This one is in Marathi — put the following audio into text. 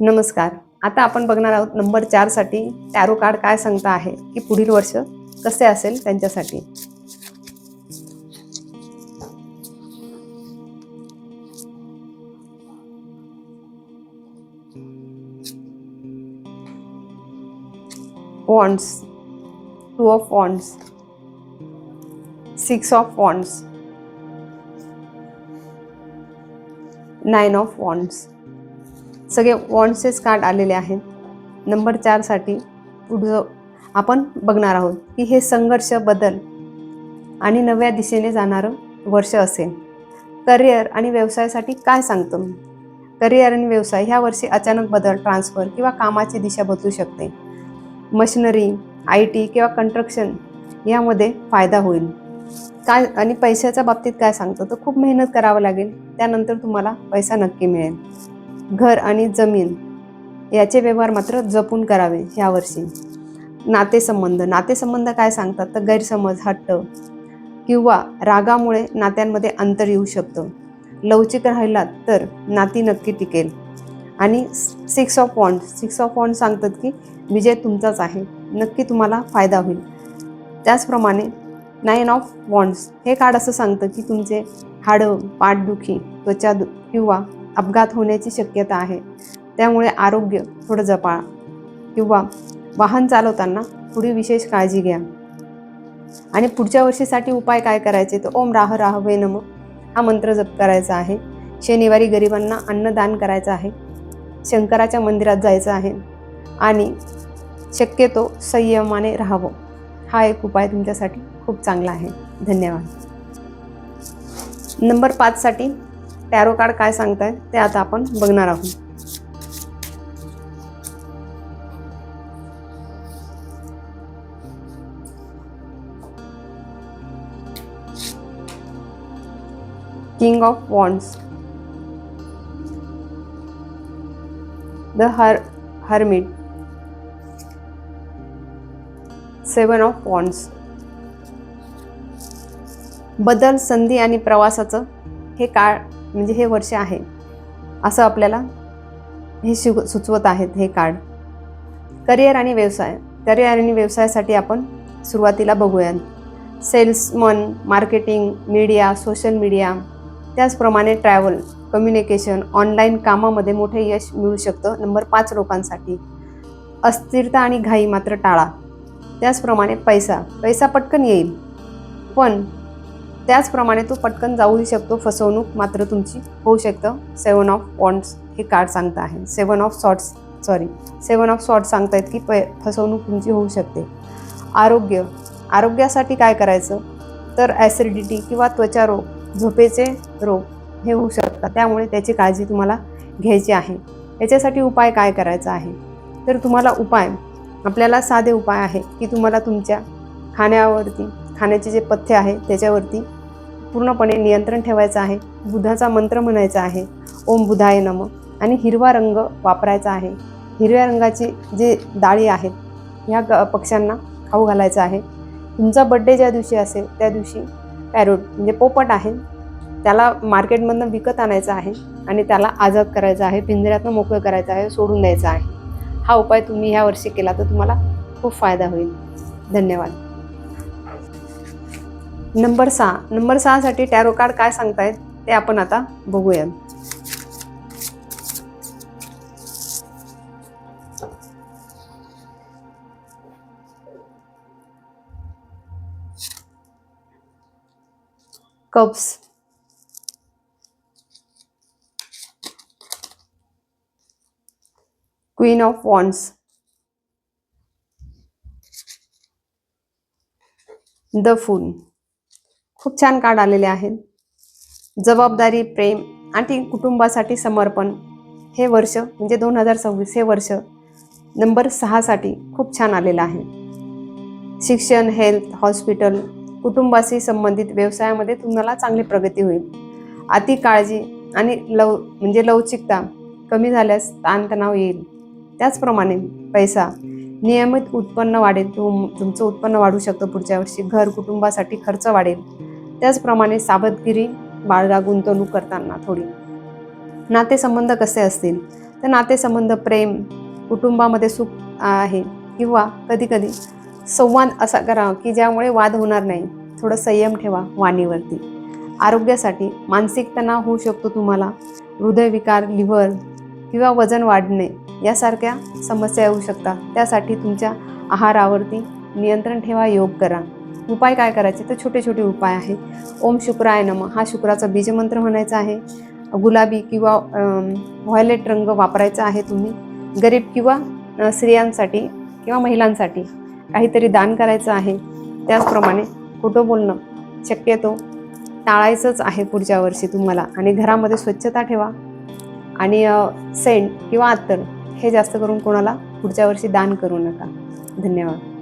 नमस्कार. आता आपण बघणार आहोत नंबर चारसाठी टॅरो कार्ड काय सांगता आहे की पुढील वर्ष कसे असेल त्यांच्यासाठी? Wands two of wands six of wands nine of wands सगळे वॉन्ड्सचेच कार्ड आलेले आहेत. नंबर चारसाठी पुढचं आपण बघणार आहोत की हे संघर्ष बदल आणि नव्या दिशेने जाणारं वर्ष असेल. करिअर आणि व्यवसायासाठी काय सांगतो? मी करिअर आणि व्यवसाय ह्या वर्षी अचानक बदल ट्रान्सफर किंवा कामाची दिशा बदलू शकते. मशिनरी आय टी किंवा कंस्ट्रक्शन यामध्ये फायदा होईल. काय आणि पैशाच्या बाबतीत काय सांगतो? तर खूप मेहनत करावं लागेल. त्यानंतर तुम्हाला पैसा नक्की मिळेल. घर आणि जमीन याचे व्यवहार मात्र जपून करावे यावर्षी. नातेसंबंध. नातेसंबंध काय सांगतात? तर गैरसमज हट्ट किंवा रागामुळे नात्यांमध्ये अंतर येऊ शकतं. लवचिक राहिलात तर नाती नक्की टिकेल. आणि six of wand six of wand सांगतात की विजय तुमचाच आहे. नक्की तुम्हाला फायदा होईल. त्याचप्रमाणे नाईन ऑफ वॉन्ड्स हे कार्ड असं सांगतं की तुमचे हाडं पाठदुखी त्वचा दु किंवा अपघात होण्याची शक्यता आहे. त्यामुळे आरोग्य थोडं जपाळा किंवा वाहन चालवताना थोडी विशेष काळजी घ्या. आणि पुढच्या वर्षीसाठी उपाय काय करायचे? तर ओम राह राह वे नम हा मंत्र जप करायचा आहे. शनिवारी गरिबांना अन्नदान करायचं आहे. शंकराच्या मंदिरात जायचं आहे. आणि शक्यतो संयमाने राहावं. हा एक उपाय तुमच्यासाठी खूप चांगला आहे. धन्यवाद. नंबर पाचसाठी टॅरो कार्ड काय सांगताय ते आता आपण बघणार आहोत. King of wands the her hermit seven of wands बदल संधी आणि प्रवासाचं हे काळ म्हणजे हे वर्ष आहे. असं आपल्याला हे शिव सुचवत आहेत हे कार्ड. करिअर आणि व्यवसाय. करिअर आणि व्यवसायासाठी आपण सुरुवातीला बघूयात. Salesman marketing media social media त्याचप्रमाणे ट्रॅव्हल कम्युनिकेशन ऑनलाईन कामामध्ये मोठे यश मिळू शकतं. नंबर पाच लोकांसाठी. अस्थिरता आणि घाई मात्र टाळा. त्याचप्रमाणे पैसा. पैसा पटकन येईल. पण त्याचप्रमाणे तो पटकन जाऊही शकतो. फसवणूक मात्र तुमची होऊ शकतं. सेवन ऑफ वॉन्ड्स हे कार्ड सांगतं आहे. Seven of swords sorry seven of swords सांगतायत की प फसवणूक तुमची होऊ शकते. आरोग्य. आरोग्यासाठी काय करायचं? तर ॲसिडिटी किंवा त्वचा रोग झोपेचे रोग हे होऊ शकतात. त्यामुळे त्याची काळजी तुम्हाला घ्यायची आहे. याच्यासाठी उपाय काय करायचा आहे? तर तुम्हाला उपाय आपल्याला साधे उपाय आहे की तुम्हाला तुमच्या खाण्यावरती खाण्याचे जे पथ्य आहे त्याच्यावरती पूर्णपणे नियंत्रण ठेवायचं आहे. बुधाचा मंत्र म्हणायचा आहे. ओम बुधाय नम. आणि हिरवा रंग वापरायचा आहे. हिरव्या रंगाची जे डाळी आहेत ह्या ग पक्ष्यांना खाऊ घालायचं आहे. तुमचा बड्डे ज्या दिवशी असेल त्या दिवशी पॅरोट म्हणजे पोपट आहे त्याला मार्केटमधनं विकत आणायचं आहे आणि त्याला आझाद करायचं आहे पिंजऱ्यातनं मोकळं करायचं आहे सोडून द्यायचं आहे. हा उपाय तुम्ही ह्या वर्षी केला तर तुम्हाला खूप फायदा होईल. धन्यवाद. नंबर सहा. नंबर सहासाठी टॅरो कार्ड काय सांगतायत ते आपण आता बघूया. Cups. Queen of wands the फून. खूप छान कार्ड आलेले आहेत. जबाबदारी प्रेम आणि कुटुंबासाठी समर्पण. हे वर्ष म्हणजे दोन हजार सव्वीस हे वर्ष नंबर सहासाठी खूप छान आलेलं आहे. शिक्षण हेल्थ हॉस्पिटल कुटुंबाशी संबंधित व्यवसायामध्ये तुम्हाला चांगली प्रगती होईल. अति काळजी आणि लव म्हणजे लवचिकता कमी झाल्यास ताणतणाव येईल. त्याचप्रमाणे पैसा. नियमित उत्पन्न वाढेल तुम तुमचं उत्पन्न वाढू शकतं पुढच्या वर्षी. घर कुटुंबासाठी खर्च वाढेल. त्याचप्रमाणे सावधगिरी बाळगा गुंतवणूक करताना थोडी. नातेसंबंध कसे असतील? तर नातेसंबंध प्रेम कुटुंबामध्ये सुख आहे किंवा कधीकधी संवाद असा करा की ज्यामुळे वाद होणार नाही. थोडं संयम ठेवा वाणीवरती. आरोग्यासाठी मानसिक तणाव होऊ शकतो तुम्हाला. हृदयविकार लिव्हर किंवा वजन वाढणे यासारख्या समस्या येऊ शकतात. त्यासाठी तुमच्या आहारावरती नियंत्रण ठेवा योग करा. उपाय काय करायचे? तर छोटे छोटे उपाय आहे ओम शुक्राय नम. हा शुक्राचा बीजमंत्र म्हणायचा आहे. गुलाबी किंवा व्हायलेट रंग वापरायचा आहे तुम्ही. गरीब किंवा स्त्रियांसाठी किंवा महिलांसाठी काहीतरी दान करायचं आहे. त्याचप्रमाणे खोटं बोलणं शक्यतो टाळायचंच आहे पुढच्या वर्षी तुम्हाला. आणि घरामध्ये स्वच्छता ठेवा. आणि सेंट किंवा अत्तर हे जास्त करून कोणाला पुढच्या वर्षी दान करू नका. धन्यवाद.